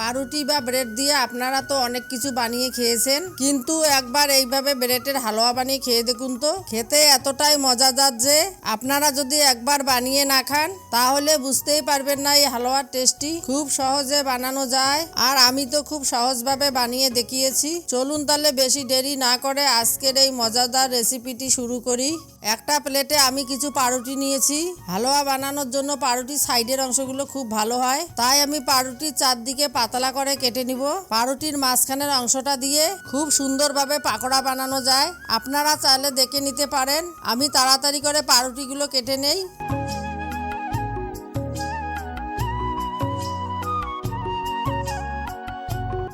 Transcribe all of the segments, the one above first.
পাউরুটি বা ব্রেড দিয়ে আপনারা তো অনেক কিছু বানিয়ে খেয়েছেন। কিন্তু একবার এইভাবে ব্রেডের হালুয়া বানিয়ে খেয়ে দেখুন তো। খেতে এতটাই মজাদার যে আপনারা যদি একবার বানিয়ে না খান, তাহলে বুঝতেই পারবেন না এই হালুয়ার টেস্টি। খুব সহজে বানানো যায়। আর আমি তো খুব সহজভাবে বানিয়ে দেখিয়েছি। চলুন তাহলে বেশি দেরি না করে আজকের এই মজাদার রেসিপিটি শুরু করি। একটা প্লেটে আমি কিছু পাউরুটি নিয়েছি। হালুয়া বানানোর জন্য পাউরুটির সাইডের অংশগুলো খুব ভালো হয়। তাই আমি পাউরুটির চারদিকে পাতলা করে কেটে নিব। পাউরুটির মাঝখানের অংশটা দিয়ে খুব সুন্দরভাবে পাকোড়া বানানো যায়। আপনারা চাইলে দেখে নিতে পারেন। আমি তাড়াতাড়ি করে পাউরুটিগুলো কেটে নেই।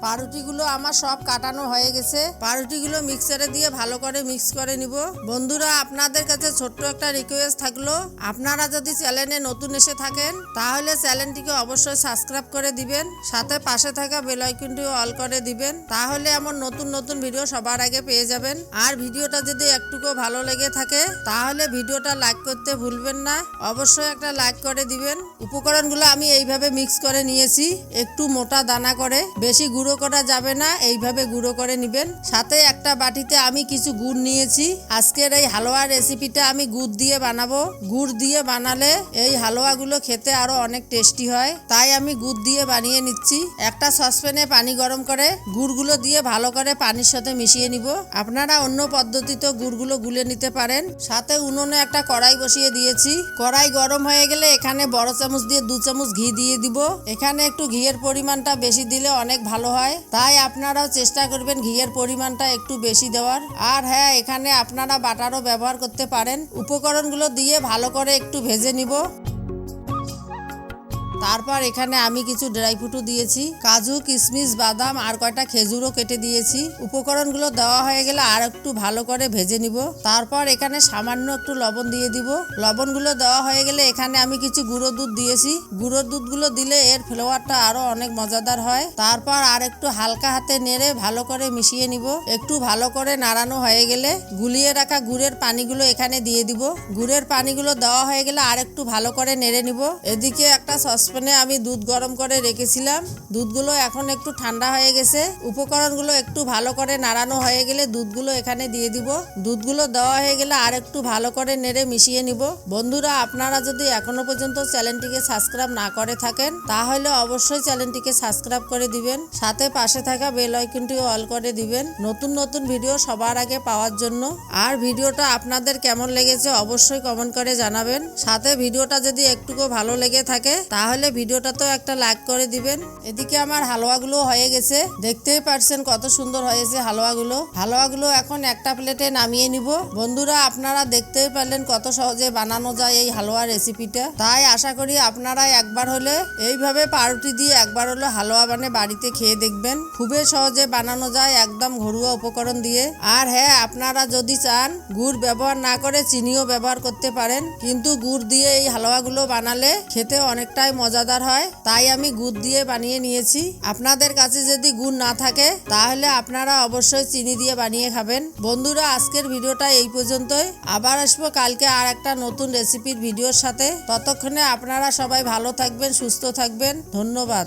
পাউরুটিগুলো আমার সব কাটানো হয়ে গেছে। পাউরুটিগুলো মিক্সারে দিয়ে ভালো করে মিক্স করে নিব। বন্ধুরা, আপনাদের কাছে ছোট্ট একটা রিকোয়েস্ট থাকল। আপনারা যদি চ্যানেলে নতুন এসে থাকেন, তাহলে চ্যানেলটিকে অবশ্যই সাবস্ক্রাইব করে দিবেন, সাথে পাশে থাকা বেল আইকনটিও অল করে দিবেন। তাহলে এমন নতুন নতুন ভিডিও সবার আগে পেয়ে যাবেন। আর ভিডিওটা যদি একটুকু ভালো লেগে থাকে, তাহলে ভিডিওটা লাইক করতে ভুলবেন না। অবশ্যই একটা লাইক করে দিবেন। উপকরণগুলো আমি এইভাবে মিক্স করে নিয়েছি, একটু মোটা দানা করে, বেশি গুঁড়ো করা যাবে না, এইভাবে গুঁড়ো করে নেবেন। সাথে একটা বাটিতে আমি কিছু গুড় নিয়েছি। আজকের এই হালুয়া রেসিপিটা আমি গুড় দিয়ে বানাবো। গুড় দিয়ে বানালে এই হালুয়াগুলো খেতে আরও অনেক টেস্টি হয়। তাই আমি গুড় দিয়ে বানিয়ে নিচ্ছি। একটা সসপ্যানে পানি গরম করে গুড়গুলো দিয়ে ভালো করে পানির সাথে মিশিয়ে নিব। আপনারা অন্য পদ্ধতিতেও গুড়গুলো গুলে নিতে পারেন। সাথে উনুনে একটা কড়াই বসিয়ে দিয়েছি। কড়াই গরম হয়ে গেলে এখানে বড় চামচ দিয়ে দু চামচ ঘি দিয়ে দিব। এখানে একটু ঘিয়ের পরিমাণটা বেশি দিলে অনেক ভালো হয়। তাই আপনারাও চেষ্টা করবেন ঘিয়ের পরিমাণটা একটু বেশি দেওয়ার। আর হ্যাঁ এখানে আপনারা বাটারও ব্যবহার করতে পারেন। উপকরণগুলো দিয়ে ভালো করে একটু ভেজে নিব। তারপর এখানে আমি কিছু ড্রাই ফ্রুটও দিয়েছি, কাজু, কিশমিশ, বাদাম আর কয়টা খেজুরও কেটে দিয়েছি। উপকরণগুলো দেওয়া হয়ে গেলে আর একটু ভালো করে ভেজে নিব। তারপর এখানে সামান্য একটু লবণ দিয়ে দিব। লবণগুলো দেওয়া হয়ে গেলে এখানে আমি কিছু গুঁড়ো দুধ দিয়েছি। গুঁড়ো দুধগুলো দিলে এর ফ্লেভারটা আরও অনেক মজাদার হয়। তারপর আর একটু হালকা হাতে নেড়ে ভালো করে মিশিয়ে নিব। একটু ভালো করে নাড়ানো হয়ে গেলে গুলিয়ে রাখা গুড়ের পানিগুলো এখানে দিয়ে দিব। গুড়ের পানিগুলো দেওয়া হয়ে গেলে আর একটু ভালো করে নেড়ে নিব। এদিকে একটা সসপ্যানে আমি দুধ গরম করে রেখেছিলাম। দুধগুলো এখন একটু ঠান্ডা হয়ে গেছে। উপকরণগুলো একটু ভালো করে নাড়ানো হয়ে গেলে দুধগুলো এখানে দিয়ে দিব। দুধগুলো দেওয়া হয়ে গেলে আর একটু ভালো করে নেড়ে মিশিয়ে নিব। বন্ধুরা, আপনারা যদি এখনও পর্যন্ত চ্যানেলটিকে সাবস্ক্রাইব না করে থাকেন, তাহলে অবশ্যই চ্যানেলটিকে সাবস্ক্রাইব করে দিবেন। সাথে পাশে থাকা বেল আইকনটিও অল করে দিবেন নতুন নতুন ভিডিও সবার আগে পাওয়ার জন্য। আর ভিডিওটা আপনাদের কেমন লেগেছে অবশ্যই কমেন্ট করে জানাবেন। সাথে ভিডিওটা যদি একটুকু ভালো লেগে থাকে, তাহলে ভিডিওটা তো একটা লাইক করে দিবেন। এদিকে আমার হালুয়াগুলো হয়ে গেছে। দেখতেই পারছেন কত সুন্দর হয়েছে হালুয়াগুলো। হালুয়াগুলো এখন একটা প্লেটে নামিয়ে নিব। বন্ধুরা, আপনারা দেখতেই পারলেন কত সহজে বানানো যায় এই হালুয়া রেসিপিটা। তাই আশা করি আপনারা একবার হলে এইভাবে পাউরুটি দিয়ে একবার হলে হালুয়া বানিয়ে বাড়িতে খেয়ে দেখবেন। খুবই সহজে বানানো যায় একদম ঘরোয়া উপকরণ দিয়ে। আর হ্যাঁ আপনারা যদি চান গুড় ব্যবহার না করে চিনিও ব্যবহার করতে পারেন। কিন্তু গুড় দিয়ে এই হালুয়াগুলো বানালে খেতে অনেকটাই মজাদার হয়, তাই আমি গুড় দিয়ে বানিয়ে নিয়েছি। আপনাদের কাছে যদি গুড় না থাকে, তাহলে আপনারা অবশ্যই চিনি দিয়ে বানিয়ে খাবেন। বন্ধুরা, আজকের ভিডিওটা এই পর্যন্তই। আবার আসব কালকে আর একটা নতুন রেসিপির ভিডিওর সাথে। ততক্ষণে আপনারা সবাই ভালো থাকবেন, সুস্থ থাকবেন। ধন্যবাদ।